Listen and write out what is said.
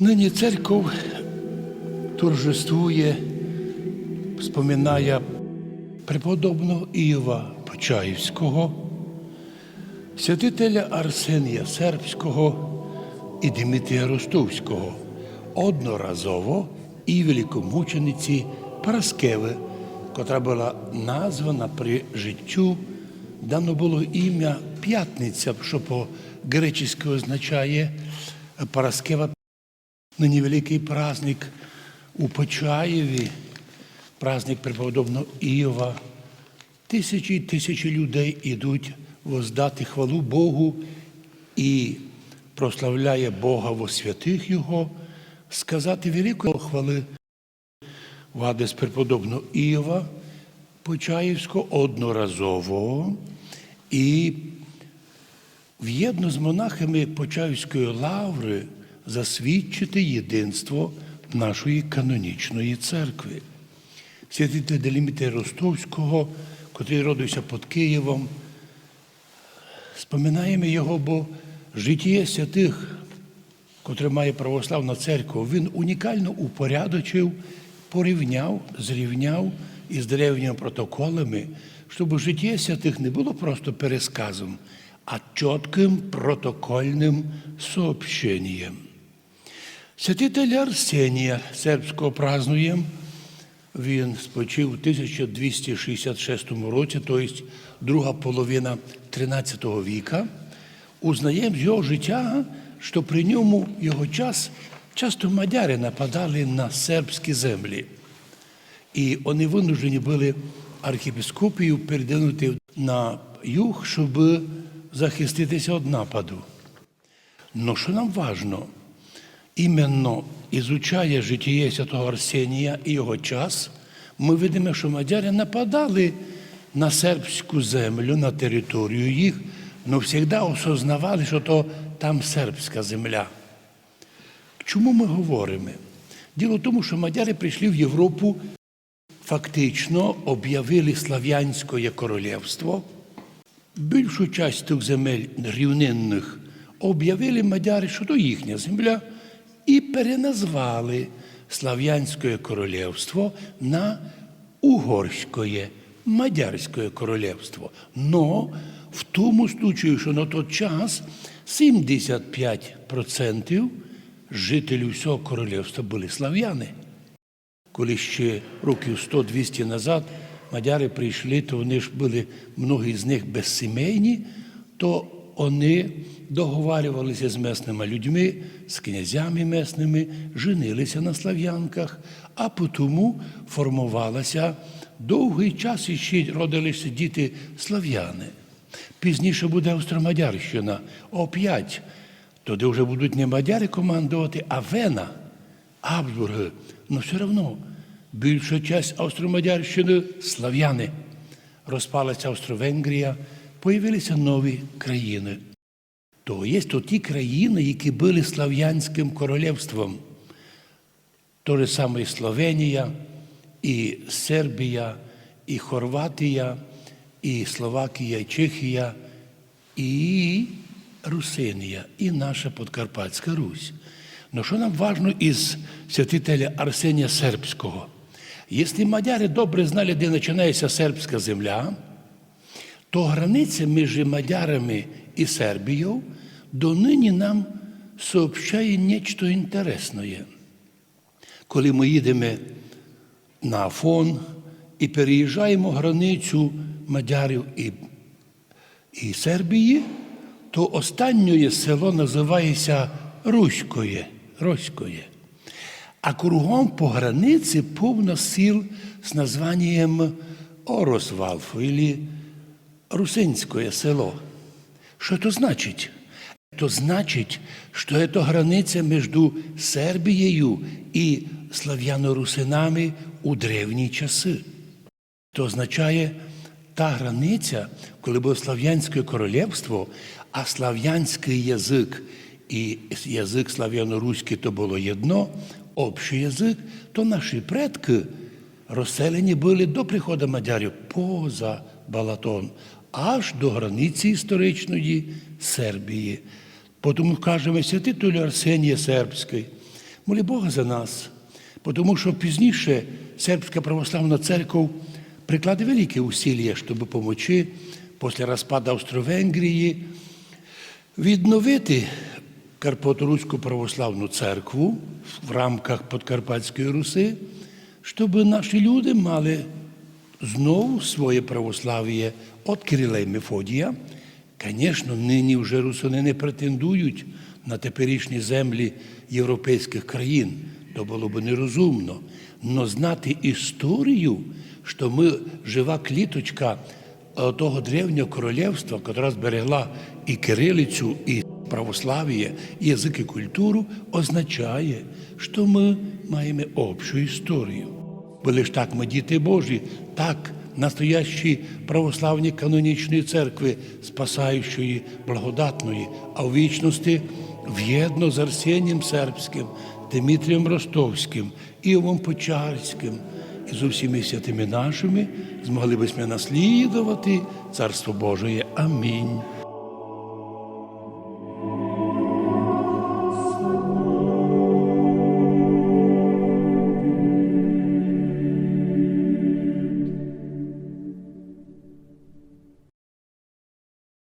Нині церков торжествує, споминає преподобного Іова Почаївського, святителя Арсенія Сербського і Дмитрія Ростовського, одноразово і великомучениці Параскеви, котра була названа при життю, дано було ім'я П'ятниця, що по-гречески означає Параскева Нині великий праздник у Почаєві, праздник преподобного Іова. Тисячі і тисячі людей ідуть воздати хвалу Богу і прославляє Бога во святих Його, сказати великої хвали в адрес преподобного Іова Почаївського одноразово і в'єдно з монахами Почаївської лаври засвідчити єдинство нашої канонічної церкви. Святитель Делімітя Ростовського, котрий родився під Києвом, споминаємо його, бо життя святих, котре має православна церква, він унікально упорядочив, порівняв, зрівняв із древніми протоколами, щоб життя святих не було просто пересказом, а чітким протокольним сообщенням. Святителя Арсенія сербського празнуємо. Він спочив у 1266 році, тобто друга половина 13 віка. Узнаємо з його життя, що при ньому його час часто мадяри нападали на сербські землі. І вони винуждені були архієпископію передвинути на юг, щоб захиститися від нападу. Но що нам важно, іменно ізучає життя святого Арсенія і його час, ми видимо, що мадяри нападали на сербську землю, на територію їх, але завжди осознавали, що то там сербська земля. Чому ми говоримо? Діло в тому, що мадяри прийшли в Європу, фактично об'явили Слав'янське королівство. Більшу часть тих земель рівнинних об'явили мадяри, що то їхня земля, і переназвали Слав'янське королівство на Угорське, Мадярське королівство. Но в тому случаю, що на той час 75% жителів всього королівства були слав'яни. Коли ще років 100-200 назад мадяри прийшли, то вони ж були, многі з них безсімейні, то вони договарювалися з місними людьми, з князями місними, женилися на слав'янках, а тому формувалася довгий час і ще родилися діти слав'яни. Пізніше буде Австромадярщина, оп'ять. Тоді вже будуть не мадяри командувати, а Вена, Абсбурги. Ну все одно більша часть Австромадярщини слав'яни. Розпалася Австро-Венгрія, появилися нові країни. То є то ті країни, які були слав'янським королівством. То же саме і Словенія, і Сербія, і Хорватія, і Словакія, і Чехія, і Русинія, і наша Подкарпатська Русь. Ну що нам важно із святителя Арсенія Сербського? Якщо мадяри добре знали, де починається сербська земля, то границя між мадярами і Сербією донині нам сообщає нечто інтересне. Коли ми їдемо на Афон і переїжджаємо границю Мадярів і, і Сербії, то останнє село називається Руськоє. Руськоє. А кругом по границі повно сіл з названням Оросвалфу, або Русинське село. Що це значить? То значить, що це границя між Сербією і слав'яно-русинами у древні часи. То означає та границя, коли було Слав'янське королівство, а слав'янський язик і язик слав'яно-руський то було єдно, общий язик, то наші предки розселені були до приходу мадярів поза Балатон, аж до границі історичної Сербії. Тому кажемо святителю Арсенія Сербський, Молі Бога за нас, тому що пізніше Сербська православна церква прикладе велике усилля, щоб допомогти після розпаду Австро-Венгрії відновити Карпаторуську православну церкву в рамках Подкарпатської Руси, щоб наші люди мали знову своє православ'я від Кирила і Мефодія. Звісно, нині вже русини не претендують на теперішні землі європейських країн. То було б нерозумно. Но знати історію, що ми жива кліточка того древнього королівства, яка зберегла і кирилицю, і православ'я, і язик і культуру, означає, що ми маємо общу історію. Бо лиш так ми діти Божі, так настоящі православні канонічної церкви, спасаючої, благодатної, а в вічності в'єдно з Арсенієм Сербським, Дмитрієм Ростовським, Іовом Почарським і з усіми святими нашими змогли б ми наслідувати Царство Божие. Амінь.